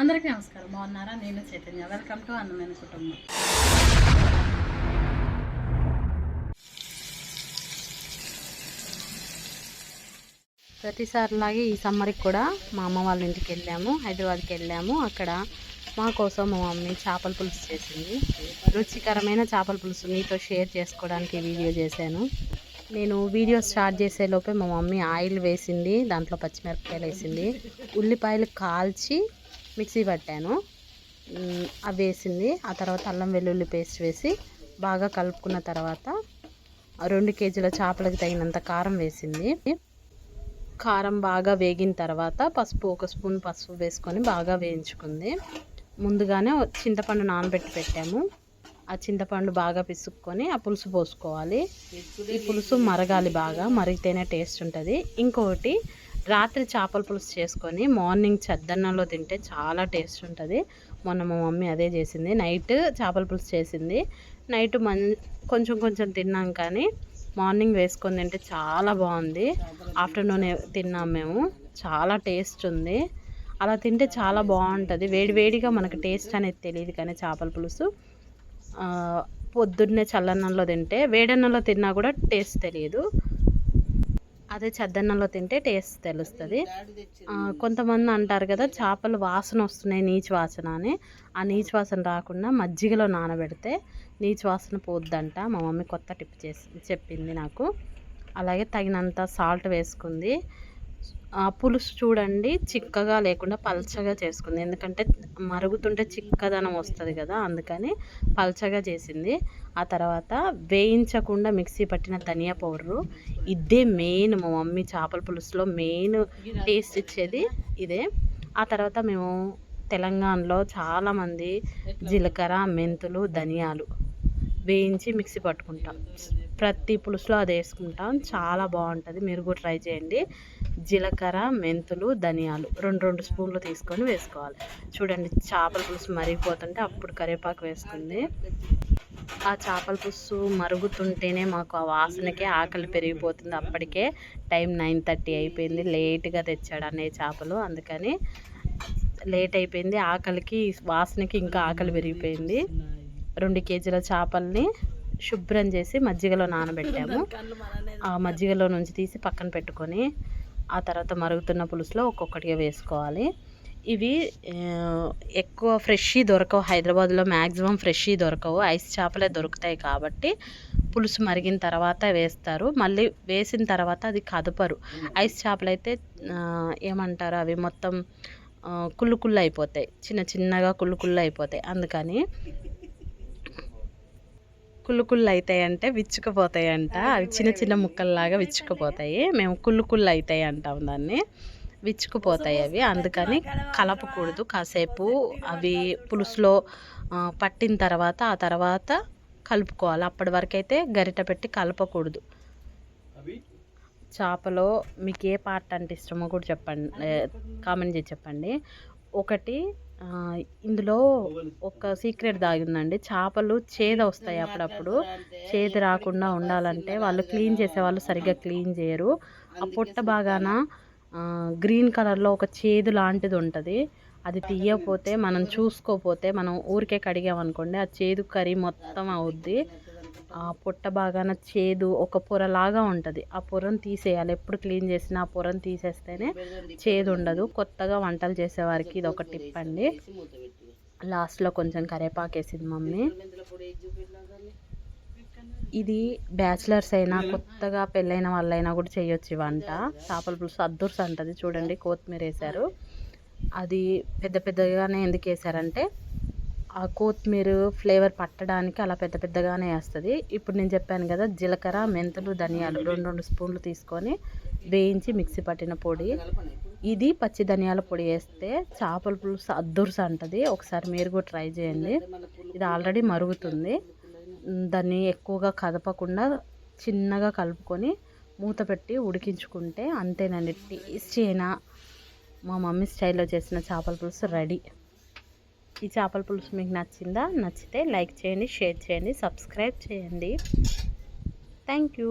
అందరికీ నమస్కారం. బాగున్నారా? నేను చైతన్య. వెల్కమ్ టు అన్నమైన కుటుంబం ప్రతిసారిలాగే ఈ సమ్మర్కి కూడా మా అమ్మ వాళ్ళ ఇంటికి వెళ్ళాము హైదరాబాద్కి వెళ్ళాము. అక్కడ మా కోసం మా మమ్మీ చేపల పులుసు చేసింది. రుచికరమైన చేపల పులుసు మీతో షేర్ చేసుకోవడానికి వీడియో చేశాను. నేను వీడియో స్టార్ట్ చేసే లోపే మా మమ్మీ ఆయిల్ వేసింది దాంట్లో పచ్చిమిరపకాయలు వేసింది. ఉల్లిపాయలు కాల్చి మిక్సీ పట్టాను. అవి వేసింది. ఆ తర్వాత అల్లం వెల్లుల్లి పేస్ట్ వేసి బాగా కలుపుకున్న తర్వాత రెండు కేజీల చేపలకు తగినంత కారం వేసింది. కారం బాగా వేగిన తర్వాత పసుపు ఒక స్పూన్ పసుపు వేసుకొని బాగా వేయించుకుంది. ముందుగానే చింతపండు నానబెట్టి పెట్టాము. ఆ చింతపండు బాగా పిసుక్కొని ఆ పులుసు పోసుకోవాలి. ఈ పులుసు మరగాలి బాగా మరిగితేనే టేస్ట్ ఉంటుంది. ఇంకొకటి రాత్రి చేపల పులుసు చేసుకొని మార్నింగ్ చద్దన్నంలో తింటే చాలా టేస్ట్ ఉంటుంది. మొన్న మా మమ్మీ అదే చేసింది. నైట్ చేపల పులుసు చేసింది. నైట్ మన్ కొంచెం కొంచెం తిన్నాం కానీ మార్నింగ్ వేసుకొని తింటే చాలా బాగుంది. ఆఫ్టర్నూన్ తిన్నాం మేము. చాలా టేస్ట్ ఉంది. అలా తింటే చాలా బాగుంటుంది. వేడి వేడిగా మనకు టేస్ట్ అనేది తెలియదు కానీ చేపల పులుసు. పొద్దున్నే చల్లన్నంలో తింటే వేడన్నంలో తిన్నా కూడా టేస్ట్ తెలియదు అదే చద్దన్నంలో తింటే టేస్ట్ తెలుస్తుంది. కొంతమంది అంటారు కదా చేపలు వాసన వస్తున్నాయి నీచు వాసన అని. ఆ నీచు వాసన రాకుండా మజ్జిగలో నానబెడితే నీచు వాసన పోద్దంట. మా మమ్మీ కొత్త టిప్ చేసి చెప్పింది నాకు. అలాగే తగినంత సాల్ట్ వేసుకుంది. పులుసు చూడండి చిక్కగా లేకుండా పల్చగా చేసుకుంది. ఎందుకంటే మరుగుతుంటే చిక్కదనం వస్తుంది కదా అందుకని పల్చగా చేసింది. ఆ తర్వాత వేయించకుండా మిక్సీ పట్టిన ధనియా పౌడరు ఇదే మెయిన్ మా మమ్మీ చేపల పులుసులో మెయిన్ టేస్ట్ ఇచ్చేది ఇదే. ఆ తర్వాత మేము తెలంగాణలో చాలామంది జీలకర్ర మెంతులు ధనియాలు వేయించి మిక్సీ పట్టుకుంటాం. ప్రతి పులుసులో అది వేసుకుంటాం. చాలా బాగుంటుంది. మీరు కూడా ట్రై చేయండి. జీలకర్ర మెంతులు ధనియాలు రెండు రెండు స్పూన్లు తీసుకొని వేసుకోవాలి. చూడండి చేపల పులుసు మరిగిపోతుంటే అప్పుడు కరివేపాకు వేసుకుంది. ఆ చేపల పులుసు మరుగుతుంటేనే మాకు ఆ వాసనకే ఆకలి పెరిగిపోతుంది. అప్పటికే టైం నైన్ థర్టీ అయిపోయింది. లేట్గా తెచ్చాడు అన్నయ్య చేపలు. అందుకని లేట్ అయిపోయింది. ఆకలికి వాసనకి ఇంకా ఆకలి పెరిగిపోయింది. రెండు కేజీల చేపల్ని శుభ్రం చేసి మజ్జిగలో నానబెట్టాము. ఆ మజ్జిగలో నుంచి తీసి పక్కన పెట్టుకొని ఆ తర్వాత మరుగుతున్న పులుసులో ఒక్కొక్కటిగా వేసుకోవాలి. ఇవి ఎక్కువ ఫ్రెష్ దొరకవు. హైదరాబాద్లో మ్యాక్సిమం ఫ్రెష్ దొరకవు. ఐస్ చేపలే దొరుకుతాయి కాబట్టి పులుసు మరిగిన తర్వాత వేస్తారు. మళ్ళీ వేసిన తర్వాత అది కదపరు. ఐస్ చేపలు అయితే ఏమంటారు అవి మొత్తం కుళ్ళు కుళ్ళు అయిపోతాయి. చిన్న చిన్నగా కుళ్ళు కుళ్ళు అయిపోతాయి. అందుకని కుళ్ళు కుళ్ళు అవుతాయి అంటే విచ్చుకుపోతాయి అంట. అవి చిన్న చిన్న ముక్కల్లాగా విచ్చుకుపోతాయి. మేము కుళ్ళు కుళ్ళు అవుతాయి అంటాం దాన్ని. విచ్చుకుపోతాయి అవి. అందుకని కలపకూడదు. కాసేపు అవి పులుసులో పట్టిన తర్వాత ఆ తర్వాత కలుపుకోవాలి. అప్పటి వరకు అయితే గరిట పెట్టి కలపకూడదు. చేపలో మీకు ఏ పార్ట్ అంటే ఇష్టమో కూడా చెప్పండి. కామెంట్ చేసి చెప్పండి. ఒకటి ఇందులో ఒక సీక్రెట్ దాగిందండి. చేపలు చేదు వస్తాయి అప్పుడప్పుడు. చేదు రాకుండా ఉండాలంటే వాళ్ళు క్లీన్ చేసే వాళ్ళు సరిగ్గా క్లీన్ చేయరు. ఆ పొట్ట బాగాన గ్రీన్ కలర్లో ఒక చేదు లాంటిది ఉంటుంది. అది తీయకపోతే మనం చూసుకోపోతే మనం ఊరికే కడిగామనుకోండి ఆ చేదు కర్రీ మొత్తం అవుద్ది. పొట్ట బాగాన చేదు ఒక పొరలాగా ఉంటుంది. ఆ పొరను తీసేయాలి. ఎప్పుడు క్లీన్ చేసినా ఆ పొరను తీసేస్తేనే చేదు ఉండదు కొత్తగా వంటలు చేసేవారికి ఇది ఒక టిప్ అండి. లాస్ట్లో కొంచెం కరేపాకు వేసింది మమ్మీ. ఇది బ్యాచిలర్స్ అయినా కొత్తగా పెళ్ళైన వాళ్ళైనా కూడా చేయొచ్చు వంట. చేపల పులుసు అద్దుర్స్ అంటది. చూడండి కొత్తిమీర వేశారు అది పెద్ద పెద్దగానే ఎందుకు వేశారంటే ఆ కొత్తిమీర ఫ్లేవర్ పట్టడానికి అలా పెద్ద పెద్దగానే వేస్తుంది. ఇప్పుడు నేను చెప్పాను కదా జీలకర్ర మెంతులు ధనియాలు రెండు రెండు స్పూన్లు తీసుకొని వేయించి మిక్సీ పట్టిన పొడి. ఇది పచ్చి ధనియాల పొడి వేస్తే చేపల పులుసు అద్దుర్స్ అంటుంది. ఒకసారి మీరు కూడా ట్రై చేయండి. ఇది ఆల్రెడీ మరుగుతుంది. దాన్ని ఎక్కువగా కదపకుండా చిన్నగా కలుపుకొని మూత పెట్టి ఉడికించుకుంటే అంతేనండి టేస్టీ అయినా మా మమ్మీ స్టైల్లో చేసిన చేపల పులుసు రెడీ. ఈ చేపల పులుసు మీకు నచ్చిందా? నచ్చితే లైక్ చేయండి షేర్ చేయండి సబ్స్క్రైబ్ చేయండి. Thank you.